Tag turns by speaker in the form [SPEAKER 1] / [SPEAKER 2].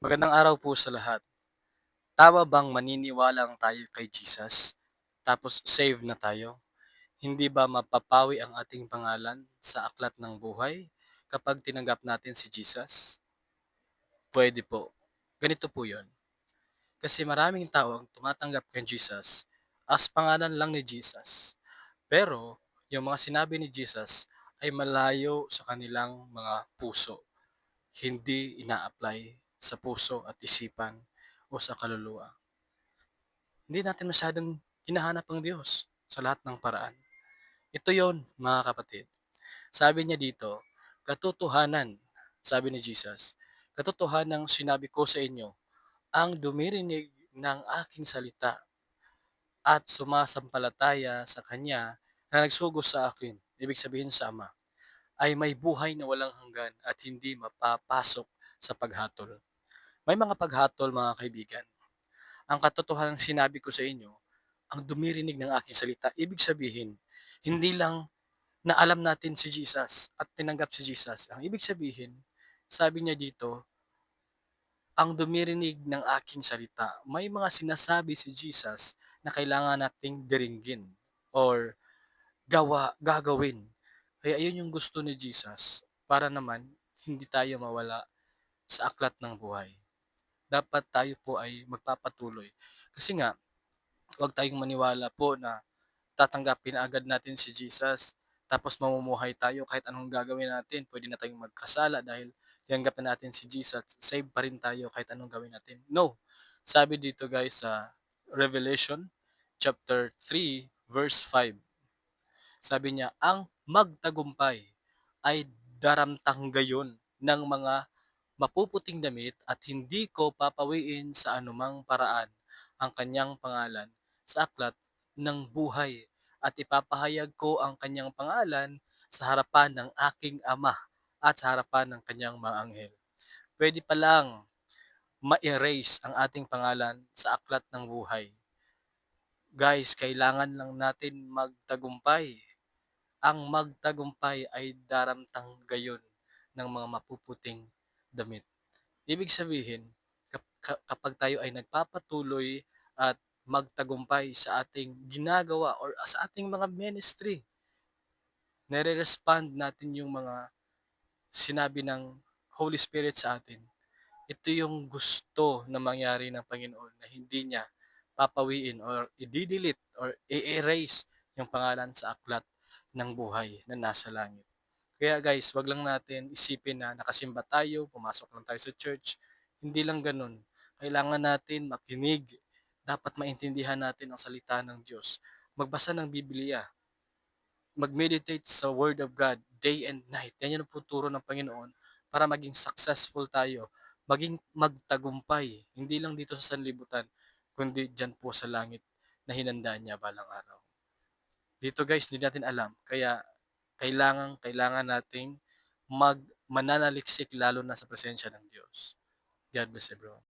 [SPEAKER 1] Magandang araw po sa lahat. Tama bang maniniwala tayo kay Jesus, tapos save na tayo? Hindi ba mapapawi ang ating pangalan sa aklat ng buhay kapag tinanggap natin si Jesus? Pwede po. Ganito po yon. Kasi maraming tao ang tumatanggap kay Jesus as pangalan lang ni Jesus. Pero yung mga sinabi ni Jesus ay malayo sa kanilang mga puso. Hindi ina-apply sa puso at isipan o sa kaluluwa. Hindi natin masyadong hinahanap ang Diyos sa lahat ng paraan. Ito yon mga kapatid. Sabi niya dito, katotohanan, sabi ni Jesus, katotohanan sinabi ko sa inyo, ang dumirinig ng aking salita at sumasampalataya sa Kanya na nagsugo sa akin, ibig sabihin sa Ama, ay may buhay na walang hanggan at hindi mapapasok sa paghatol. May mga paghatol mga kaibigan. Ang katotohanan sinabi ko sa inyo, ang dumirinig ng aking salita, ibig sabihin, hindi lang na alam natin si Jesus at tinanggap si Jesus. Ang ibig sabihin, sabi niya dito, ang dumirinig ng aking salita. May mga sinasabi si Jesus na kailangan nating diringgin or gawa, gagawin. Kaya yun yung gusto ni Jesus para naman hindi tayo mawala sa aklat ng buhay. Dapat tayo po ay magpapatuloy. Kasi nga, huwag tayong maniwala po na tatanggapin agad natin si Jesus tapos mamumuhay tayo kahit anong gagawin natin. Pwede na tayong magkasala dahil tinanggap na natin si Jesus. Save pa rin tayo kahit anong gawin natin. No. Sabi dito guys sa Revelation chapter 3 verse 5. Sabi niya, ang magtagumpay ay daramtang gayon ng mga mapuputing damit at hindi ko papawiin sa anumang paraan ang kanyang pangalan sa aklat ng buhay at ipapahayag ko ang kanyang pangalan sa harapan ng aking ama at sa harapan ng kanyang mga anghel. Pwede pa lang ma-erase ang ating pangalan sa aklat ng buhay. Guys, kailangan lang natin magtagumpay. Ang magtagumpay ay daramtang gayon ng mga mapuputing damit. Ibig sabihin, kapag tayo ay nagpapatuloy at magtagumpay sa ating ginagawa or sa ating mga ministry. Nare-respond natin yung mga sinabi ng Holy Spirit sa atin. Ito yung gusto na mangyari ng Panginoon na hindi niya papawiin or i-delete or i-erase yung pangalan sa aklat ng buhay na nasa langit. Kaya guys, wag lang natin isipin na nakasimba tayo, pumasok lang tayo sa church. Hindi lang ganun. Kailangan natin makinig dapat maintindihan natin ang salita ng Diyos. Magbasa ng Biblia. Mag-meditate sa Word of God day and night. Yan yung puturo ng Panginoon para maging successful tayo. Maging magtagumpay. Hindi lang dito sa sanlibutan, kundi dyan po sa langit na hinandaan niya balang araw. Dito guys, hindi natin alam. Kaya kailangan, kailangan nating mag mananaliksik lalo na sa presensya ng Diyos. God bless everyone.